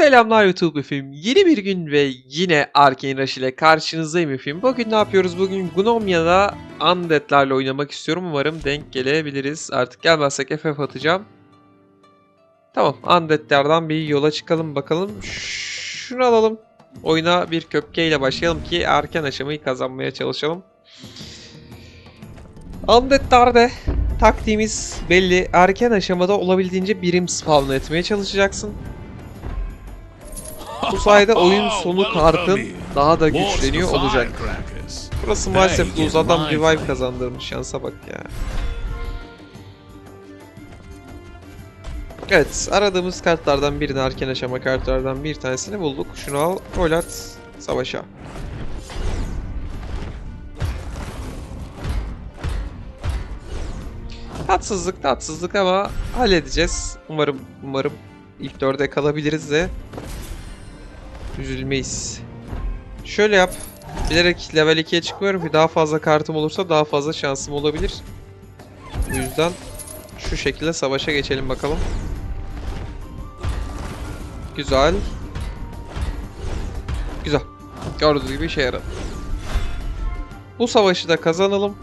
Selamlar YouTube efendim. Yeni bir gün ve yine Arkane Rush ile karşınızdayım efendim. Bugün ne yapıyoruz? Bugün Gnomia'da Undead'lerle oynamak istiyorum. Umarım denk gelebiliriz. Artık gelmezsek FF atacağım. Tamam Undead'lerden bir yola çıkalım bakalım. Şunu alalım. Oyuna bir köpkeyle başlayalım ki erken aşamayı kazanmaya çalışalım. Undead'lerde taktiğimiz belli. Erken aşamada olabildiğince birim spawn etmeye çalışacaksın. Bu sayede oyun sonu kartın daha da güçleniyor olacak. Burası maalesef Luz adam revive kazandırmış şansa bak ya. Evet aradığımız kartlardan birini erken aşama kartlardan bir tanesini bulduk. Şunu al rol at savaşa. Tatsızlık tatsızlık ama halledeceğiz. Umarım umarım ilk dörde kalabiliriz de üzülmeyiz. Şöyle yap. Bilerek level 2'ye çıkmıyorum ki daha fazla kartım olursa daha fazla şansım olabilir. Bu yüzden şu şekilde savaşa geçelim bakalım. Güzel. Güzel. Gördüğünüz gibi işe yaradı. Bu savaşı da kazanalım.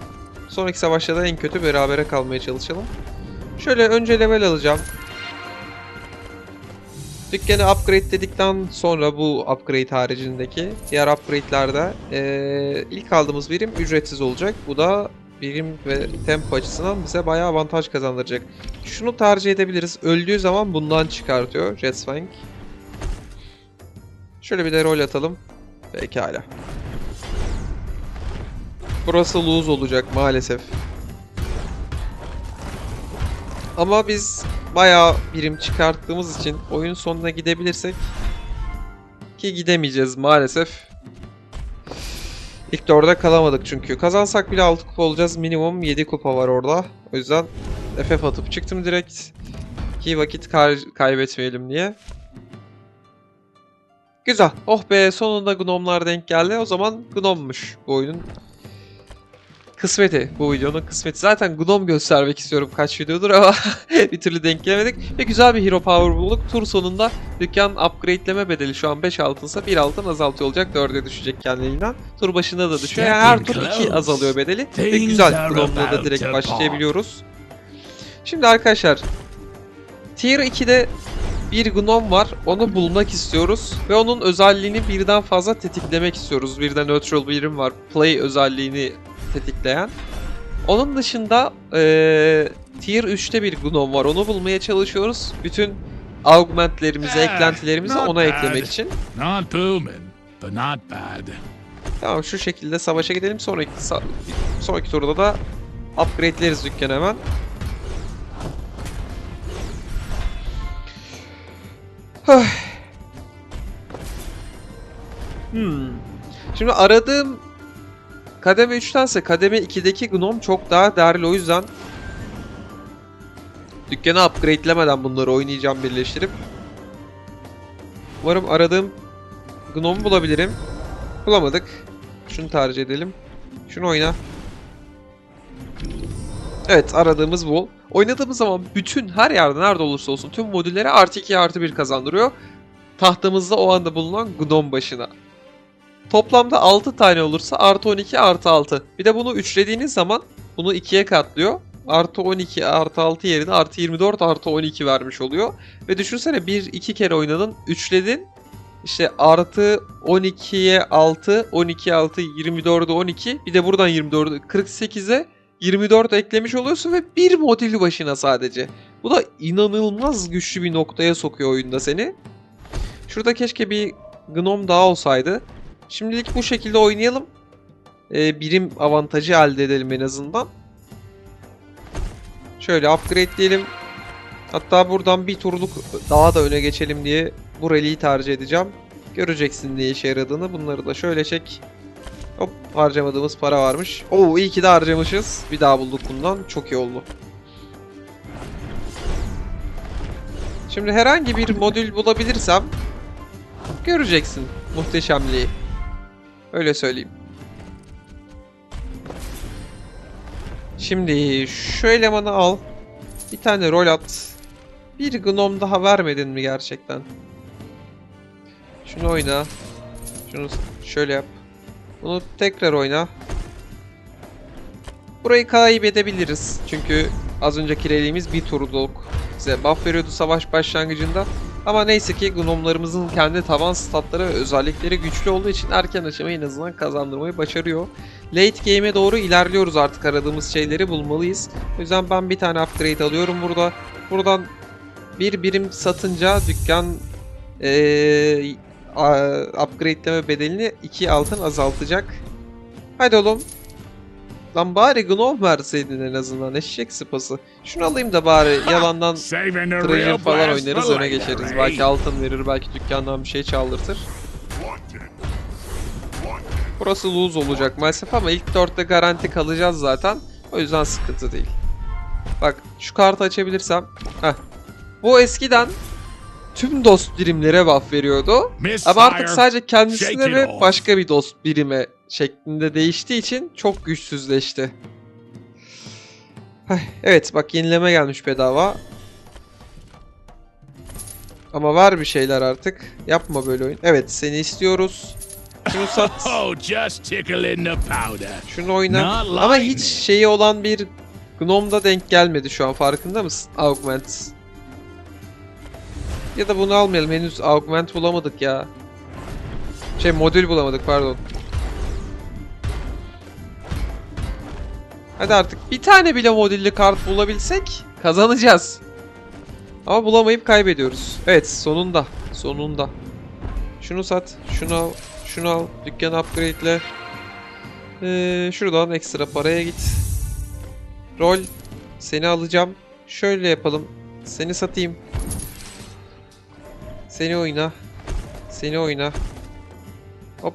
Sonraki savaşta da en kötü berabere kalmaya çalışalım. Şöyle önce level alacağım. Dükkanı upgrade dedikten sonra bu upgrade haricindeki diğer upgrade'lerde eee, ilk aldığımız birim ücretsiz olacak. Bu da birim ve tempo açısından bize bayağı avantaj kazandıracak. Şunu tercih edebiliriz. Öldüğü zaman bundan çıkartıyor Jetswank. Şöyle bir de rol atalım. Pekala. Burası lose olacak maalesef. Ama biz bayağı birim çıkarttığımız için oyun sonuna gidebilirsek ki gidemeyeceğiz maalesef. İlk dörde kalamadık çünkü. Kazansak bile 6 kupa olacağız. Minimum 7 kupa var orada. O yüzden FF atıp çıktım direkt. Ki vakit kay- kaybetmeyelim diye. Güzel. Oh be sonunda gnomlar denk geldi. O zaman gnommuş bu oyunun kısmeti. Bu videonun kısmeti. Zaten Gnome göstermek istiyorum kaç videodur ama bir türlü denk gelemedik. Ve güzel bir Hero Power bulduk. Tur sonunda dükkan upgradeleme bedeli şu an 5 altınsa 1 altın azaltıyor olacak. 4'e düşecek kendiliğinden. Tur başında da düşüyor. Yani her tur 2 azalıyor bedeli. Ve güzel Gnome'la da direkt başlayabiliyoruz. Şimdi arkadaşlar Tier 2'de bir Gnome var. Onu bulmak istiyoruz. Ve onun özelliğini birden fazla tetiklemek istiyoruz. Bir de Neutral birim var. Play özelliğini tetikleyen. Onun dışında eee Tier 3'te bir Gnome var. Onu bulmaya çalışıyoruz. Bütün augmentlerimizi, eklentilerimizi ona eklemek için. Not booming, but not bad. Tamam şu şekilde savaşa gidelim. Sonraki sonraki turda da upgradeleriz dükkanı hemen. Hmm. Şimdi aradığım kademe 3'tense kademe 2'deki Gnome çok daha değerli o yüzden dükkanı upgradelemeden bunları oynayacağım birleştirip. Umarım aradığım Gnome bulabilirim. Bulamadık. Şunu tercih edelim. Şunu oyna. Evet aradığımız bu. Oynadığımız zaman bütün her yerde nerede olursa olsun tüm modüllere artı 2 artı 1 kazandırıyor. Tahtımızda o anda bulunan Gnome başına. Toplamda 6 tane olursa artı 12 artı 6. Bir de bunu üçlediğiniz zaman bunu 2'ye katlıyor. Artı 12 artı 6 yerine artı 24 artı 12 vermiş oluyor. Ve düşünsene 1-2 kere oynadın, üçledin. İşte artı 12'ye 6, 12 6, 24'e 12. Bir de buradan 24'e 48'e 24 eklemiş oluyorsun ve bir modül başına sadece. Bu da inanılmaz güçlü bir noktaya sokuyor oyunda seni. Şurada keşke bir Gnome daha olsaydı. Şimdilik bu şekilde oynayalım. Ee, birim avantajı elde edelim en azından. Şöyle upgrade diyelim. Hatta buradan bir turluk daha da öne geçelim diye bu rally'yi tercih edeceğim. Göreceksin ne işe yaradığını. Bunları da şöyle çek. Hop harcamadığımız para varmış. Oo iyi ki de harcamışız. Bir daha bulduk bundan. Çok iyi oldu. Şimdi herhangi bir modül bulabilirsem göreceksin muhteşemliği. Öyle söyleyeyim. Şimdi şu elemanı al. Bir tane rol at. Bir gnome daha vermedin mi gerçekten? Şunu oyna. Şunu şöyle yap. Bunu tekrar oyna. Burayı kaybedebiliriz. Çünkü az önce kirelediğimiz bir turluk bize buff veriyordu savaş başlangıcında. Ama neyse ki gnomlarımızın kendi tavan statları ve özellikleri güçlü olduğu için erken aşamayı en azından kazandırmayı başarıyor. Late game'e doğru ilerliyoruz artık aradığımız şeyleri bulmalıyız. O yüzden ben bir tane upgrade alıyorum burada. Buradan bir birim satınca dükkan eee a- upgradeleme bedelini 2 altın azaltacak. Hadi oğlum. Lan bari Gnome verseydin en azından eşek sıpası. Şunu alayım da bari yalandan Treasure falan oynarız öne geçeriz. Belki altın verir, belki dükkandan bir şey çaldırtır. Burası lose olacak maalesef ama ilk dörtte garanti kalacağız zaten. O yüzden sıkıntı değil. Bak şu kartı açabilirsem. Heh. Bu eskiden tüm dost birimlere buff veriyordu. Ama artık sadece kendisine ve başka bir dost birime şeklinde değiştiği için çok güçsüzleşti. Evet bak yenileme gelmiş bedava. Ama var bir şeyler artık. Yapma böyle oyun. Evet seni istiyoruz. Şunu sat. Oh. Şunu oyna. Ama hiç şeyi olan bir Gnome'da denk gelmedi şu an farkında mısın? Augment. Ya da bunu almayalım henüz Augment bulamadık ya. Şey modül bulamadık pardon. Hadi artık bir tane bile modüllü kart bulabilsek kazanacağız. Ama bulamayıp kaybediyoruz. Evet sonunda. Sonunda. Şunu sat. Şunu al. Şunu al. Dükkanı upgrade'le. Ee, şuradan ekstra paraya git. Rol. Seni alacağım. Şöyle yapalım. Seni satayım. Seni oyna. Seni oyna. Hop.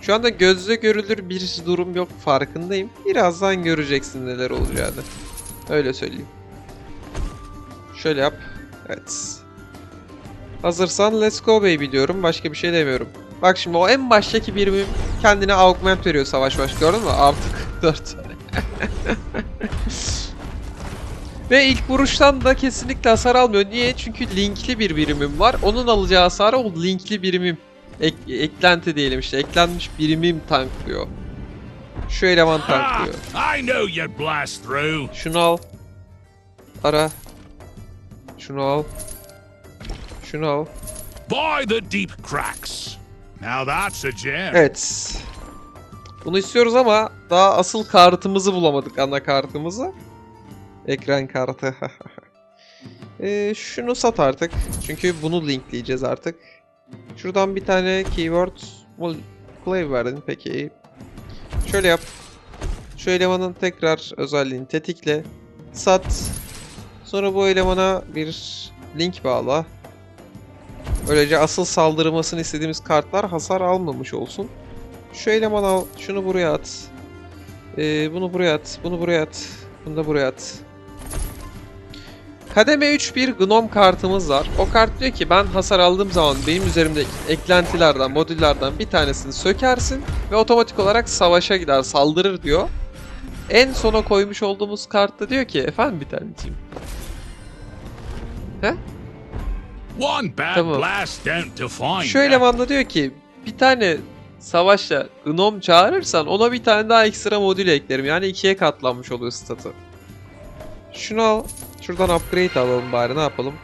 Şu anda gözle görülür bir durum yok farkındayım. Birazdan göreceksin neler olacağını. Öyle söyleyeyim. Şöyle yap. Evet. Hazırsan let's go baby diyorum. Başka bir şey demiyorum. Bak şimdi o en baştaki birimim kendine augment veriyor savaş baş gördün mü? Artık 4. Ve ilk vuruştan da kesinlikle hasar almıyor. Niye? Çünkü linkli bir birimim var. Onun alacağı hasarı o linkli birimim. Ek- eklenti diyelim işte. Eklenmiş birimim tanklıyor. Şu eleman tanklıyor. I know blast through. Şunu al. Ara. Şunu al. Şunu al. By the deep cracks. Now that's a gem. Evet. Bunu istiyoruz ama daha asıl kartımızı bulamadık ana kartımızı. Ekran kartı. Ee, şunu sat artık. Çünkü bunu linkleyeceğiz artık. Şuradan bir tane keyword play verdin peki. Şöyle yap. Şu elemanın tekrar özelliğini tetikle. Sat. Sonra bu elemana bir link bağla. Böylece asıl saldırmasını istediğimiz kartlar hasar almamış olsun. Şu eleman al, şunu buraya at. Ee, bunu buraya at, bunu buraya at, bunu da buraya at. Kademe 3 bir Gnome kartımız var. O kart diyor ki ben hasar aldığım zaman benim üzerimdeki eklentilerden, modüllerden bir tanesini sökersin ve otomatik olarak savaşa gider, saldırır diyor. En sona koymuş olduğumuz kartta diyor ki efendim bir taneciğim. One bad Tamam. blast don't define Şu ya. eleman da diyor ki bir tane savaşta Gnome çağırırsan ona bir tane daha ekstra modül eklerim. Yani ikiye katlanmış oluyor statı. Şunu al. Şuradan upgrade alalım bari ne yapalım.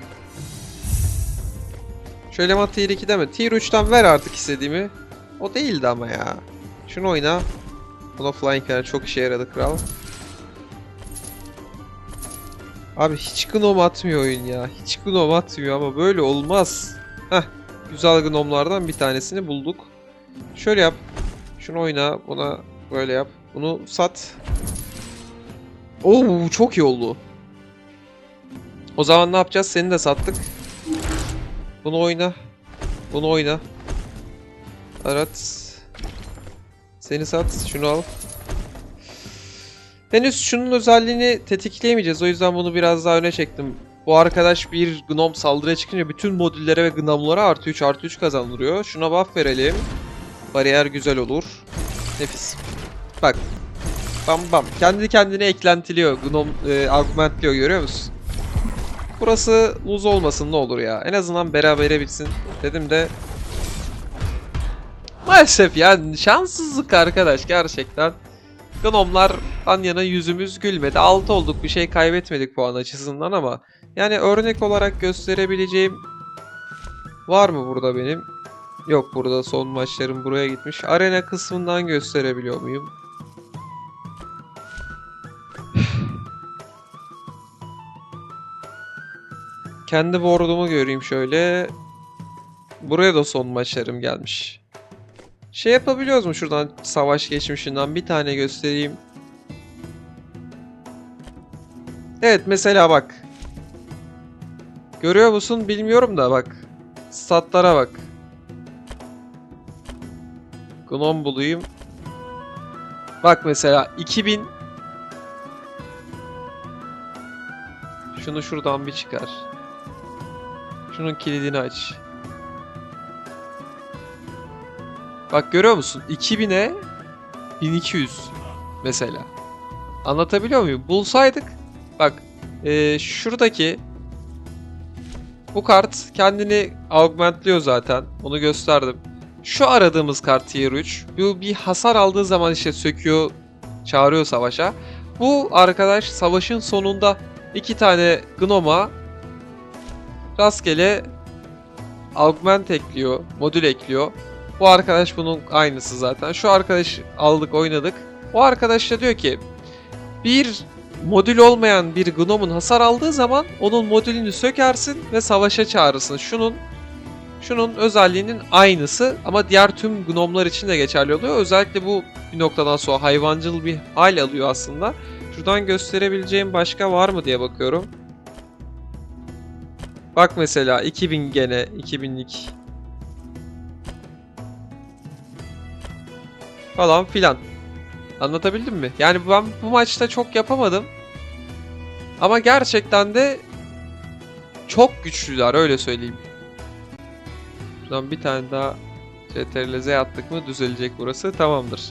Şu eleman tier 2 deme. Tier 3'ten ver artık istediğimi. O değildi ama ya. Şunu oyna. Buna flying cannon çok işe yaradı kral. Abi hiç gnome atmıyor oyun ya. Hiç gnome atmıyor ama böyle olmaz. Heh. Güzel gnomlardan bir tanesini bulduk. Şöyle yap. Şunu oyna. Buna böyle yap. Bunu sat. Oo çok iyi oldu. O zaman ne yapacağız? Seni de sattık. Bunu oyna. Bunu oyna. Evet. Seni sat. Şunu al. Henüz şunun özelliğini tetikleyemeyeceğiz. O yüzden bunu biraz daha öne çektim. Bu arkadaş bir Gnome saldırıya çıkınca bütün modüllere ve Gnome'lara artı 3 artı 3 kazandırıyor. Şuna buff verelim. Bariyer güzel olur. Nefis. Bak. Bam bam. Kendi kendine eklentiliyor. Gnome e, augmentliyor görüyor musun? Burası lose olmasın ne olur ya. En azından berabere bitsin. Dedim de Maalesef yani şanssızlık arkadaş gerçekten. Gnomlardan yana yüzümüz gülmedi. 6 olduk bir şey kaybetmedik puan açısından ama yani örnek olarak gösterebileceğim var mı burada benim? Yok burada son maçlarım buraya gitmiş. Arena kısmından gösterebiliyor muyum? Kendi board'umu göreyim şöyle. Buraya da son maçlarım gelmiş. Şey yapabiliyoruz mu şuradan savaş geçmişinden bir tane göstereyim. Evet mesela bak. Görüyor musun bilmiyorum da bak. Statlara bak. Gnome bulayım. Bak mesela 2000 Şunu şuradan bir çıkar. Şunun kilidini aç. Bak görüyor musun? 2000'e 1200 mesela. Anlatabiliyor muyum? Bulsaydık bak eee, şuradaki bu kart kendini augmentliyor zaten. Onu gösterdim. Şu aradığımız kart tier 3. Bu bir hasar aldığı zaman işte söküyor, çağırıyor savaşa. Bu arkadaş savaşın sonunda iki tane Gnome'a rastgele augment ekliyor, modül ekliyor. Bu arkadaş bunun aynısı zaten. Şu arkadaş aldık oynadık. O arkadaş da diyor ki bir modül olmayan bir Gnome'un hasar aldığı zaman onun modülünü sökersin ve savaşa çağırırsın. Şunun şunun özelliğinin aynısı ama diğer tüm gnomlar için de geçerli oluyor. Özellikle bu bir noktadan sonra hayvancıl bir hal alıyor aslında. Şuradan gösterebileceğim başka var mı diye bakıyorum. Bak mesela 2000 gene 2000'lik falan filan. Anlatabildim mi? Yani ben bu maçta çok yapamadım. Ama gerçekten de çok güçlüler öyle söyleyeyim. Şuradan bir tane daha CTRL Z attık mı düzelecek burası. Tamamdır.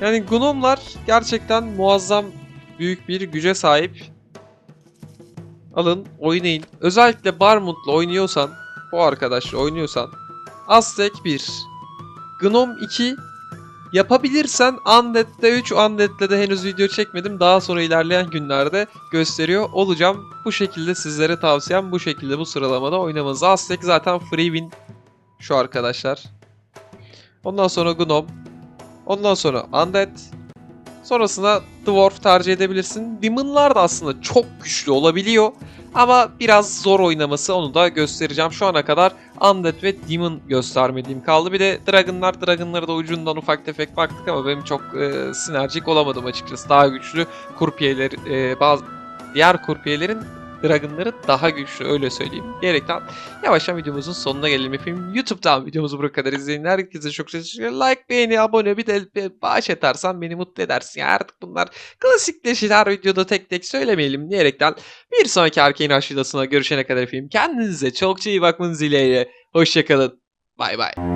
Yani Gnomlar gerçekten muazzam büyük bir güce sahip. Alın oynayın. Özellikle Barmut'la oynuyorsan, bu arkadaşla oynuyorsan Aztek 1, Gnome 2 Yapabilirsen Undead'de 3, Undead'de de henüz video çekmedim. Daha sonra ilerleyen günlerde gösteriyor olacağım. Bu şekilde sizlere tavsiyem bu şekilde bu sıralamada oynamanızı. Aztek zaten free win şu arkadaşlar. Ondan sonra Gnome. Ondan sonra Undead. Sonrasında Dwarf tercih edebilirsin. Demon'lar da aslında çok güçlü olabiliyor. Ama biraz zor oynaması onu da göstereceğim. Şu ana kadar Undead ve Demon göstermediğim kaldı. Bir de Dragon'lar, Dragon'lara da ucundan ufak tefek baktık ama benim çok e, sinerjik olamadım açıkçası. Daha güçlü kurpiyeler, e, bazı diğer kurpiyelerin Dragon'ları daha güçlü öyle söyleyeyim. Diyerekten yavaştan videomuzun sonuna gelelim efendim. YouTube'dan videomuzu buraya kadar izleyin. Herkese çok teşekkür. Like, beğeni, abone bir de bir bağış atarsan beni mutlu edersin. Ya artık bunlar klasikleşir her videoda tek tek söylemeyelim diyerekten bir sonraki Arcane Aşılası'na görüşene kadar efendim. Kendinize çok iyi bakmanız dileğiyle. Hoşçakalın. Bay bay.